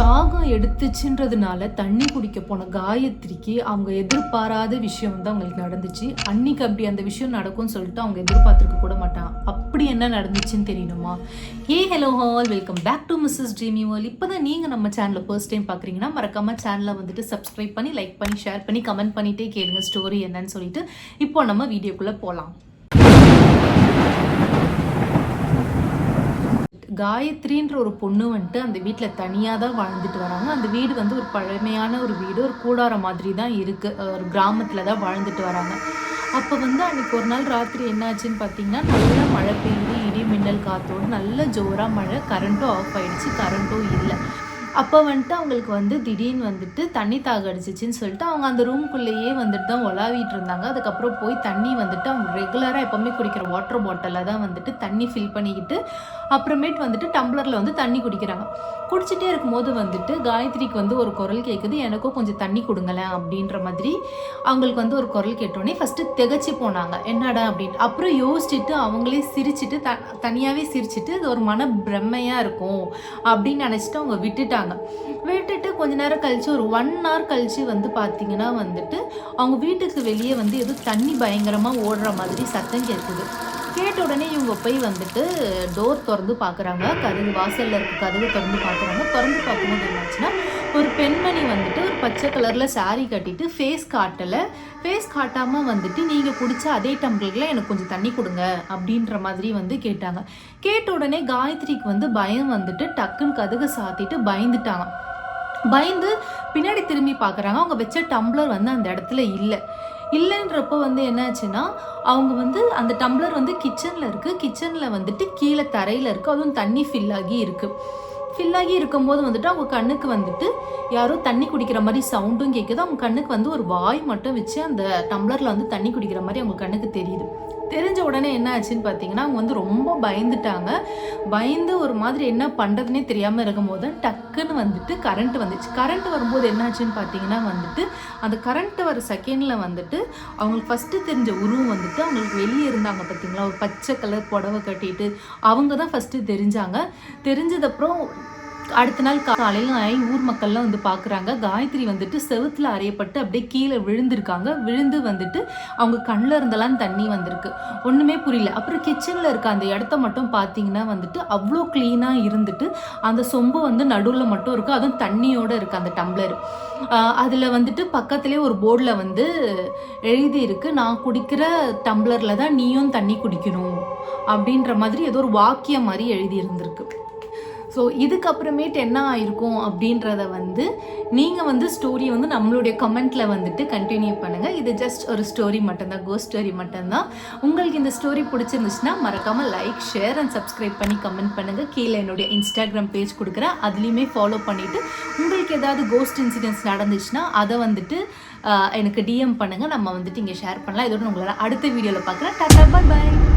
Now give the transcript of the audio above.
தாகம் எடுத்துச்சுன்றதுனால தண்ணி குடிக்க போன காயத்ரிக்கு அவங்க எதிர்பாராத விஷயம் வந்து அவங்களுக்கு நடந்துச்சு. அன்னைக்கு அப்படி அந்த விஷயம் நடக்கும்னு சொல்லிட்டு அவங்க எதிர்பார்த்துருக்க கூட மாட்டான். அப்படி என்ன நடந்துச்சுன்னு தெரியணுமா? ஏ hello all welcome back to Mrs dreamy world இப்போ தான் நீங்கள் நம்ம சேனலை ஃபர்ஸ்ட் டைம் பார்க்குறீங்கன்னா மறக்காமல் சேனலை வந்துட்டு சப்ஸ்கிரைப் பண்ணி லைக் பண்ணி ஷேர் பண்ணி கமெண்ட் பண்ணிட்டே கேளுங்க ஸ்டோரி என்னன்னு சொல்லிட்டு. இப்போ நம்ம வீடியோக்குள்ளே போகலாம் காயத்ரின்ற ஒரு பொண்ணு வந்துட்டு அந்த வீட்டில் தனியாக தான் வாழ்ந்துட்டு வராங்க. அந்த வீடு வந்து ஒரு பழமையான ஒரு வீடு ஒரு கூடாரம் மாதிரி தான் இருக்குது ஒரு கிராமத்தில் தான் வாழ்ந்துட்டு வராங்க. அப்போ வந்து அன்றைக்கி ஒரு நாள் ராத்திரி என்னாச்சுன்னு பார்த்தீங்கன்னா நல்லா மழை பெய்யுது இடி மின்னல் காத்தோடு நல்ல ஜோராக மழை கரண்ட்டும் ஆஃப் ஆயிடுச்சு. கரண்ட்டும் இல்லை. அப்போ வந்துட்டு அவங்களுக்கு வந்து திடீர்னு வந்துட்டு தண்ணி தாக அடிச்சிச்சின்னு சொல்லிட்டு அவங்க அந்த ரூம்குள்ளேயே வந்துட்டு தான் உலாவிட்டு இருந்தாங்க. அதுக்கப்புறம் போய் தண்ணி வந்துட்டு அவங்க ரெகுலராக எப்போவுமே குடிக்கிற வாட்டர் பாட்டிலில் தான் வந்துட்டு தண்ணி ஃபில் பண்ணிக்கிட்டு அப்புறமேட்டு வந்துட்டு டம்ளரில் வந்து தண்ணி குடிக்கிறாங்க. குடிச்சிட்டே இருக்கும்போது வந்துட்டு காயத்ரிக்கு வந்து ஒரு குரல் கேட்குது எனக்கும் கொஞ்சம் தண்ணி கொடுங்களேன் அப்படின்ற மாதிரி அவங்களுக்கு வந்து ஒரு குரல் கேட்டோடனே ஃபஸ்ட்டு திகச்சு போனாங்க. என்னடா அப்படின்ட்டு. அப்புறம் யோசிச்சுட்டு அவங்களே சிரிச்சிட்டு த தனியாகவே சிரிச்சிட்டு இது ஒரு மன பிரம்மையாக இருக்கும் அப்படின்னு நினச்சிட்டு அவங்க விட்டுட்டாங்க. விட்டுட்டு கொஞ்ச நேரம் கழிச்சு ஒரு ஒன் ஹவர் கழிச்சு வந்து பார்த்தீங்கன்னா வந்துட்டு அவங்க வீட்டுக்கு வெளியே வந்து ஏதோ தண்ணி பயங்கரமாக ஓடுற மாதிரி சத்தம் கேட்குது கேட்ட உடனே இவங்க போய் வந்துட்டு டோர் திறந்து பார்க்குறாங்க. கதவு வாசலில் இருக்க கதவு திறந்து பார்க்குறாங்க. திறந்து பார்க்கும்போது என்னாச்சுன்னா ஒரு பெண்மணி வந்துட்டு ஒரு பச்சை கலரில் சாரீ கட்டிட்டு ஃபேஸ் காட்டலை. ஃபேஸ் காட்டாமல் வந்துட்டு நீங்கள் பிடிச்ச அதே டம்ளரில் எனக்கு கொஞ்சம் தண்ணி கொடுங்க அப்படின்ற மாதிரி வந்து கேட்டாங்க. கேட்ட உடனே காயத்ரிக்கு வந்து பயம் வந்துட்டு டக்குன்னு கதவை சாத்திட்டு பயந்துட்டாங்க. பயந்து பின்னாடி திரும்பி பார்க்குறாங்க. அவங்க வச்ச டம்ளர் வந்து அந்த இடத்துல இல்லை. இல்லைன்றப்போ வந்து என்னாச்சுன்னா அவங்க வந்து அந்த டம்ளர் வந்து கிச்சனில் இருக்குது கிச்சனில் வந்துட்டு கீழே தரையில் இருக்குது அதுவும் தண்ணி ஃபில் ஆகி இருக்குது ஃபில்லாகி இருக்கும்போது வந்துட்டு அவங்க கண்ணுக்கு வந்துட்டு யாரோ தண்ணி குடிக்கிற மாதிரி சவுண்டும் கேட்குது அவங்க கண்ணுக்கு வந்து ஒரு வாய் மட்டும் வச்சு அந்த டம்ளரில் வந்து தண்ணி குடிக்கிற மாதிரி அவங்க கண்ணுக்கு தெரியுது. தெரிஞ்ச உடனே என்ன ஆச்சுன்னு பார்த்தீங்கன்னா அவங்க வந்து ரொம்ப பயந்துட்டாங்க. பயந்து ஒரு மாதிரி என்ன பண்ணுறதுனே தெரியாமல் இருக்கும்போது டக்குன்னு வந்துட்டு கரண்ட் வந்துச்சு. கரண்ட் வரும்போது என்னாச்சுன்னு பார்த்தீங்கன்னா வந்துட்டு அந்த கரண்ட் வர செகண்டில் வந்துட்டு அவங்களுக்கு ஃபஸ்ட்டு தெரிஞ்ச உருவம் வந்துட்டு அவங்களுக்கு வெளியே இருந்தாங்க பார்த்தீங்களா ஒரு பச்சை கலர் புடவை கட்டிட்டு அவங்க தான் ஃபஸ்ட்டு தெரிஞ்சாங்க. தெரிஞ்சதப்புறம் அடுத்த நாள் காலையில் ஆகி ஊர் மக்கள்லாம் வந்து பார்க்குறாங்க காயத்ரி வந்துட்டு செவுத்துல அறையப்பட்டு அப்படியே கீழே விழுந்திருக்காங்க. விழுந்து வந்துட்டு அவங்க கண்ணில் இருந்தெல்லாம் தண்ணி வந்திருக்கு. ஒன்றுமே புரியல. அப்புறம் கிச்சனில் இருக்க அந்த இடத்த மட்டும் பார்த்தீங்கன்னா வந்துட்டு அவ்வளோ க்ளீனாக இருந்துட்டு அந்த சொம்பு வந்து நடுவில் மட்டும் இருக்குது அதுவும் தண்ணியோடு இருக்குது அந்த டம்ளர். அதில் வந்துட்டு பக்கத்துலேயே ஒரு போர்டில் வந்து எழுதி இருக்கு நான் குடிக்கிற டம்ளரில் தான் நீயும் தண்ணி குடிக்கணும். அப்படின்ற மாதிரி ஏதோ ஒரு வாக்கியம் மாதிரி எழுதி இருந்திருக்கு ஸோ இதுக்கப்புறமேட்டு என்ன ஆயிருக்கும் அப்படின்றத வந்து நீங்கள் வந்து ஸ்டோரியை வந்து நம்மளுடைய கமெண்ட்டில் வந்துட்டு கண்டினியூ பண்ணுங்கள் இது ஜஸ்ட் ஒரு ஸ்டோரி மட்டும்தான் கோ ஸ்டோரி மட்டும்தான். உங்களுக்கு இந்த ஸ்டோரி பிடிச்சிருந்துச்சுன்னா மறக்காமல் லைக் ஷேர் அண்ட் சப்ஸ்கிரைப் பண்ணி கமெண்ட் பண்ணுங்கள் கீழே என்னுடைய இன்ஸ்டாகிராம் பேஜ் கொடுக்குறேன் அதுலேயுமே ஃபாலோ பண்ணிவிட்டு உங்களுக்கு ஏதாவது கோஸ்ட் இன்சிடென்ட்ஸ் நடந்துச்சுன்னா அதை வந்துட்டு எனக்கு டிஎம் பண்ணுங்கள் நம்ம வந்துட்டு இங்கே ஷேர் பண்ணலாம். இதோட உங்களால் அடுத்த வீடியோவில் பார்க்குறேன் டாட்டா பாய் பாய்